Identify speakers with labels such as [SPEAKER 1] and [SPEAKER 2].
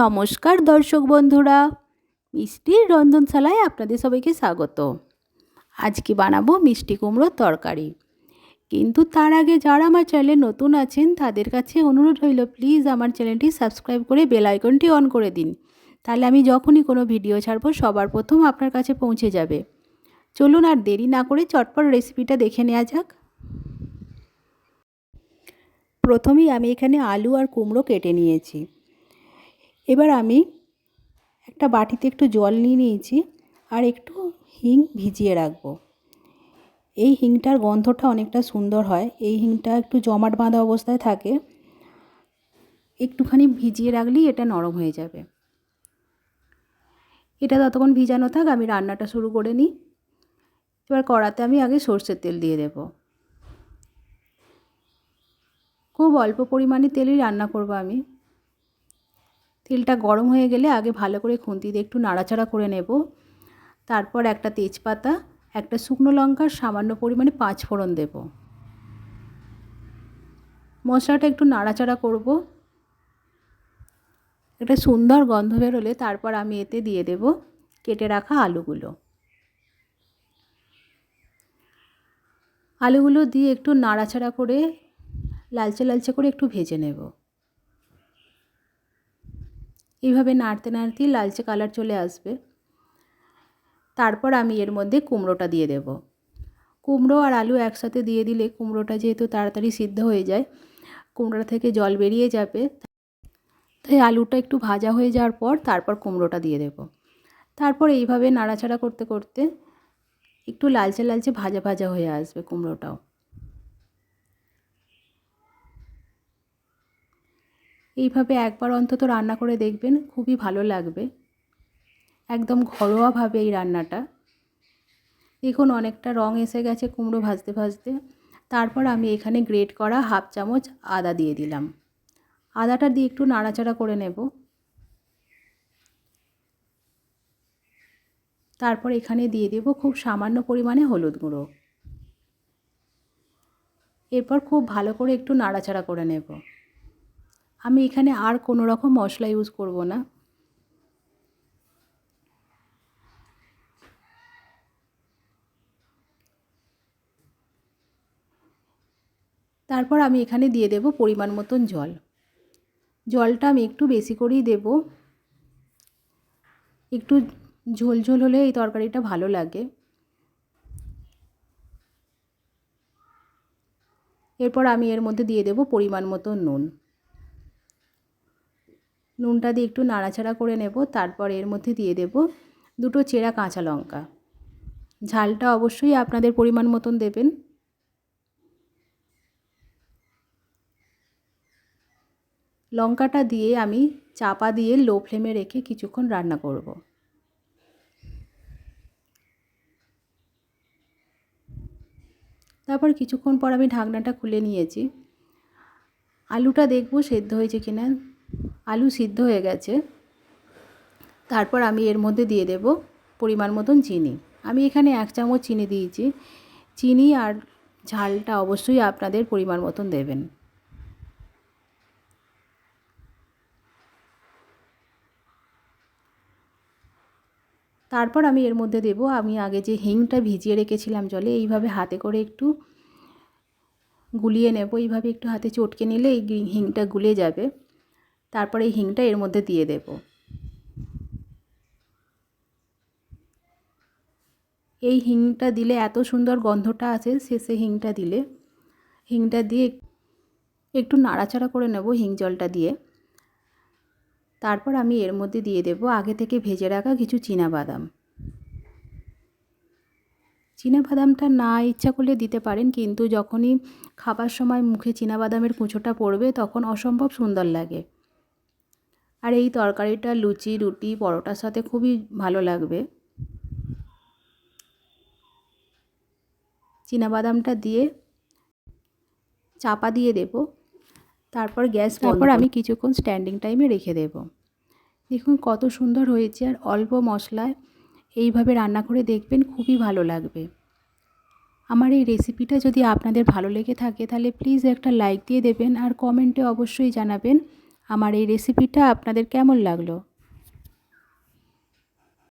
[SPEAKER 1] নমস্কার দর্শক বন্ধুরা, মিষ্টির রন্ধনশালায় আপনাদের সবাইকে স্বাগত। আজকে বানাবো মিষ্টি কুমড়োর তরকারি। কিন্তু তার আগে যারা আমার চ্যানেলে নতুন আছেন, তাদের কাছে অনুরোধ রইল, প্লিজ আমার চ্যানেলটি সাবস্ক্রাইব করে বেল আইকনটি অন করে দিন। তাহলে আমি যখনই কোনো ভিডিও ছাড়বো, সবার প্রথম আপনার কাছে পৌঁছে যাবে। চলুন আর দেরি না করে চটপট রেসিপিটা দেখে নেওয়া যাক। প্রথমেই আমি এখানে আলু আর কুমড়ো কেটে নিয়েছি। এবার আমি একটা বাটিতে একটু জল নিয়ে নিয়েছি আর একটু হিং ভিজিয়ে রাখব। এই হিংটার গন্ধটা অনেকটা সুন্দর হয়। এই হিংটা একটু জমাট বাঁধা অবস্থায় থাকে। একটুখানি ভিজিয়ে রাখলেই এটা নরম হয়ে যাবে। এটা ততক্ষণ ভিজানো থাক, আমি রান্নাটা শুরু করে নিই। এবার কড়াতে আমি আগে সর্ষের তেল দিয়ে দেব। খুব অল্প পরিমাণে তেলই রান্না করব আমি। তেলটা গরম হয়ে গেলে আগে ভালো করে খুন্তি দিয়ে একটু নাড়াচাড়া করে নেব। তারপর একটা তেজপাতা, একটা শুকনো লঙ্কার সামান্য পরিমাণে পাঁচ ফোড়ন দেব। মশলাটা একটু নাড়াচাড়া করব। একটা সুন্দর গন্ধ বেরোলে তারপর আমি এতে দিয়ে দেব কেটে রাখা আলুগুলো। আলুগুলো দিয়ে একটু নাড়াচাড়া করে লালচে লালচে করে একটু ভেজে নেব। এইভাবে নাড়তে নাড়তেই লালচে কালার চলে আসবে। তারপর আমি এর মধ্যে কুমড়োটা দিয়ে দেব। কুমড়ো আর আলু একসাথে দিয়ে দিলে কুমড়োটা যেহেতু তাড়াতাড়ি সিদ্ধ হয়ে যায়, কুমড়োটা থেকে জল বেরিয়ে যাবে। তাই আলুটা একটু ভাজা হয়ে যাওয়ার পর তারপর কুমড়োটা দিয়ে দেব। তারপর এইভাবে নাড়াচাড়া করতে করতে একটু লালচে লালচে ভাজা ভাজা হয়ে আসবে কুমড়োটাও। এইভাবে একবার অন্তত রান্না করে দেখবেন, খুবই ভালো লাগবে। একদম ঘরোয়াভাবে এই রান্নাটা। দেখুন অনেকটা রং এসে গেছে কুমড়ো ভাজতে ভাজতে। তারপর আমি এখানে গ্রেট করা হাফ চামচ আদা দিয়ে দিলাম। আদাটা দিয়ে একটু নাড়াচাড়া করে নেব। তারপর এখানে দিয়ে দেব খুব সামান্য পরিমাণে হলুদ গুঁড়ো। এরপর খুব ভালো করে একটু নাড়াচাড়া করে নেব। আমি এখানে আর কোনো রকম মশলা ইউজ করব না। তারপর আমি এখানে দিয়ে দেব পরিমাণ মতন জল। জলটা আমি একটু বেশি করেই দেব। একটু ঝোল ঝোল হলে এই তরকারিটা ভালো লাগে। এরপর আমি এর মধ্যে দিয়ে দেব পরিমাণ মতো নুন। নুনটা দিয়ে একটু নাড়াচাড়া করে নেব, তারপর এর মধ্যে দিয়ে দেব দুটো চেরা কাঁচা লঙ্কা। ঝালটা অবশ্যই আপনাদের পরিমাণ মতন দেবেন। লঙ্কাটা দিয়ে আমি চাপা দিয়ে লো ফ্লেমে রেখে কিছুক্ষণ রান্না করব। তারপর কিছুক্ষণ পর আমি ঢাকনাটা খুলে নিয়েছি। আলুটা দেখব সেদ্ধ হয়েছে কিনা। আলু সিদ্ধ হয়ে গেছে। তারপর আমি এর মধ্যে দিয়ে দেব পরিমাণ মতন চিনি। আমি এখানে এক চামচ চিনি দিয়েছি। চিনি আর ঝালটা অবশ্যই আপনাদের পরিমাণ মতন দেবেন। তারপর আমি এর মধ্যে দেব, আমি আগে যে হিংটা ভিজিয়ে রেখেছিলাম জলে, এইভাবে হাতে করে একটু গুলিয়ে নেব। এইভাবে একটু হাতে চটকে নিলে এই হিংটা গুলে যাবে। তারপরে এই হিংটা এর মধ্যে দিয়ে দেব। এই হিংটা দিলে এত সুন্দর গন্ধটা আছে শেষে হিংটা দিলে। হিংটা দিয়ে একটু নাড়াচাড়া করে নেব হিং জলটা দিয়ে। তারপর আমি এর মধ্যে দিয়ে দেব আগে থেকে ভেজে রাখা কিছু বাদাম বাদামটা না ইচ্ছা করলে দিতে পারেন, কিন্তু যখনই খাবার সময় মুখে বাদামের কুঁচোটা পড়বে তখন অসম্ভব সুন্দর লাগে। আর এই তরকারিটা লুচি রুটি পরোটার সাথে খুবই ভালো লাগবে। বাদামটা দিয়ে চাপা দিয়ে দেব। তারপর গ্যাস তারপর আমি কিছুক্ষণ স্ট্যান্ডিং টাইমে রেখে দেব। দেখুন কত সুন্দর হয়েছে আর অল্প মশলায় এইভাবে রান্না করে দেখবেন খুবই ভালো লাগবে। আমার এই রেসিপিটা যদি আপনাদের ভালো লেগে থাকে তাহলে প্লিজ একটা লাইক দিয়ে দেবেন আর কমেন্টে অবশ্যই জানাবেন। আমার এই রেসিপিটা আপনাদের কেমন লাগল?